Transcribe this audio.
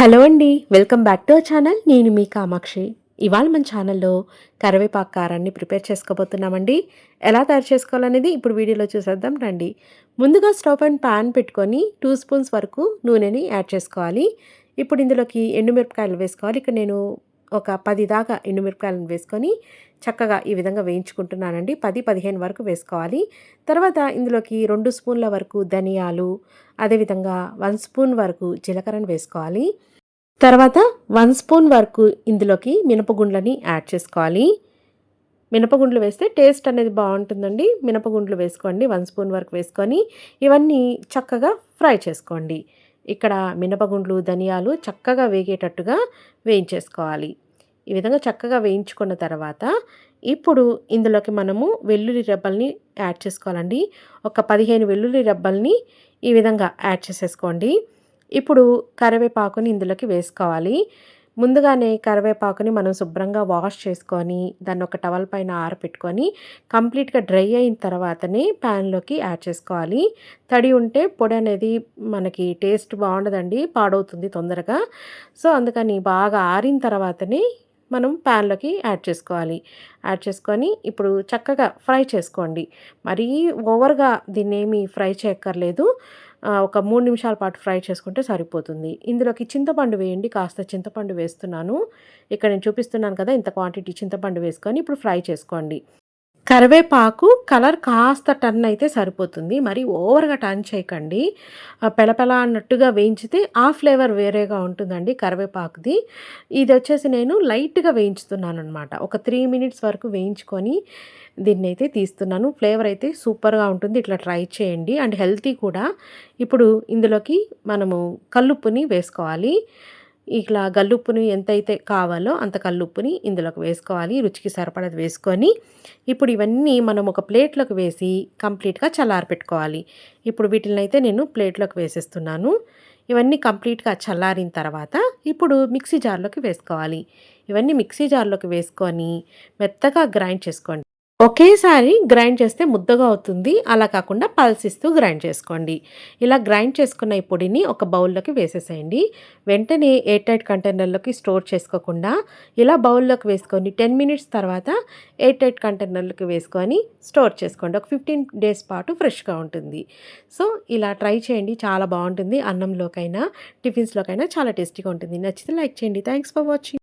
Hello అండి welcome back to our channel. నేను మీ కామాక్షి. ఇవాళ మన ఛానల్లో కరివేపాకు కారాన్ని ప్రిపేర్ చేసుకోబోతున్నామండి. ఎలా తయారు చేసుకోవాలనేది ఇప్పుడు వీడియోలో చూసేద్దాం రండి. ముందుగా స్టవ్ అండ్ ప్యాన్ పెట్టుకొని టూ స్పూన్స్ వరకు నూనెని యాడ్ చేసుకోవాలి. ఇప్పుడు ఇందులోకి ఎండుమిరపకాయలు వేసుకోవాలి. ఇక్కడ నేను ఒక పది దాకా ఎండుమిరపకాయలను వేసుకొని చక్కగా ఈ విధంగా వేయించుకుంటున్నానండి. పది పదిహేను వరకు వేసుకోవాలి. తర్వాత ఇందులోకి రెండు స్పూన్ల వరకు ధనియాలు అదేవిధంగా వన్ స్పూన్ వరకు జీలకర్రను వేసుకోవాలి. తర్వాత వన్ స్పూన్ వరకు ఇందులోకి మినపగుండ్లని యాడ్ చేసుకోవాలి. మినపగుండ్లు వేస్తే టేస్ట్ అనేది బాగుంటుందండి. మినపగుండ్లు వేసుకోండి వన్ స్పూన్ వరకు వేసుకొని ఇవన్నీ చక్కగా ఫ్రై చేసుకోండి. ఇక్కడ మినపగుండ్లు ధనియాలు చక్కగా వేగేటట్టుగా వేయించేసుకోవాలి. ఈ విధంగా చక్కగా వేయించుకున్న తర్వాత ఇప్పుడు ఇందులోకి మనము వెల్లుల్లి రెబ్బల్ని యాడ్ చేసుకోవాలండి. ఒక పదిహేను వెల్లుల్లి రెబ్బల్ని ఈ విధంగా యాడ్ చేసేసుకోండి. ఇప్పుడు కరివేపాకుని ఇందులోకి వేసుకోవాలి. ముందుగానే కరివేపాకుని మనం శుభ్రంగా వాష్ చేసుకొని దాన్ని ఒక టవల్ పైన ఆరపెట్టుకొని కంప్లీట్గా డ్రై అయిన తర్వాతనే ప్యాన్లోకి యాడ్ చేసుకోవాలి. తడి ఉంటే పొడి అనేది మనకి టేస్ట్ బాగుండదండి పాడవుతుంది తొందరగా. సో అందుకని బాగా ఆరిన తర్వాతనే మనం ప్యాన్లోకి యాడ్ చేసుకోవాలి. యాడ్ చేసుకొని ఇప్పుడు చక్కగా ఫ్రై చేసుకోండి. మరీ ఓవర్గా దీన్ని ఏమీ ఫ్రై చేయక్కర్లేదు. ఒక మూడు నిమిషాల పాటు ఫ్రై చేసుకుంటే సరిపోతుంది. ఇందులోకి చింతపండు వేయండి. కాస్త చింతపండు వేస్తున్నాను. ఇక్కడ నేను చూపిస్తున్నాను కదా ఇంత క్వాంటిటీ చింతపండు వేసుకొని ఇప్పుడు ఫ్రై చేసుకోండి. కరివేపాకు కలర్ కాస్త టర్న్ అయితే సరిపోతుంది. మరి ఓవర్గా టర్న్ చేయకండి. పెలపెల అన్నట్టుగా వేయించితే ఆ ఫ్లేవర్ వేరేగా ఉంటుందండి కరివేపాకుది. ఇది వచ్చేసి నేను లైట్గా వేయించుతున్నాను అనమాట ఒక త్రీ మినిట్స్ వరకు వేయించుకొని దీన్ని అయితే తీస్తున్నాను. ఫ్లేవర్ అయితే సూపర్గా ఉంటుంది. ఇట్లా ట్రై చేయండి. అండ్ హెల్తీ కూడా. ఇప్పుడు ఇందులోకి మనము కల్లుప్పుని వేసుకోవాలి. ఇట్లా గల్లుప్పుని ఎంతైతే కావాలో అంత కల్లుప్పుని ఇందులోకి వేసుకోవాలి. రుచికి సరిపడది వేసుకొని ఇప్పుడు ఇవన్నీ మనం ఒక ప్లేట్లోకి వేసి కంప్లీట్గా చల్లారి పెట్టుకోవాలి ఇప్పుడు వీటిని అయితే నేను ప్లేట్లోకి వేసేస్తున్నాను. ఇవన్నీ కంప్లీట్గా చల్లారిన తర్వాత ఇప్పుడు మిక్సీ జార్లోకి వేసుకోవాలి. ఇవన్నీ మిక్సీ జార్లోకి వేసుకొని మెత్తగా గ్రైండ్ చేసుకోండి. ఒకేసారి గ్రైండ్ చేస్తే ముద్దగా అవుతుంది. అలా కాకుండా పల్సిస్తూ గ్రైండ్ చేసుకోండి. ఇలా గ్రైండ్ చేసుకున్న ఈ పొడిని ఒక బౌల్లోకి వేసేసేయండి. వెంటనే ఎయిర్ టైట్ కంటైనర్లోకి స్టోర్ చేసుకోకుండా ఇలా బౌల్లోకి వేసుకొని టెన్ మినిట్స్ తర్వాత ఎయిర్ టైట్ కంటైనర్లోకి వేసుకొని స్టోర్ చేసుకోండి. ఒక ఫిఫ్టీన్ డేస్ పాటు ఫ్రెష్గా ఉంటుంది. సో ఇలా ట్రై చేయండి. చాలా బాగుంటుంది. అన్నంలోకైనా టిఫిన్స్లోకైనా చాలా టేస్టీగా ఉంటుంది. నచ్చితే లైక్ చేయండి. Thanks for watching.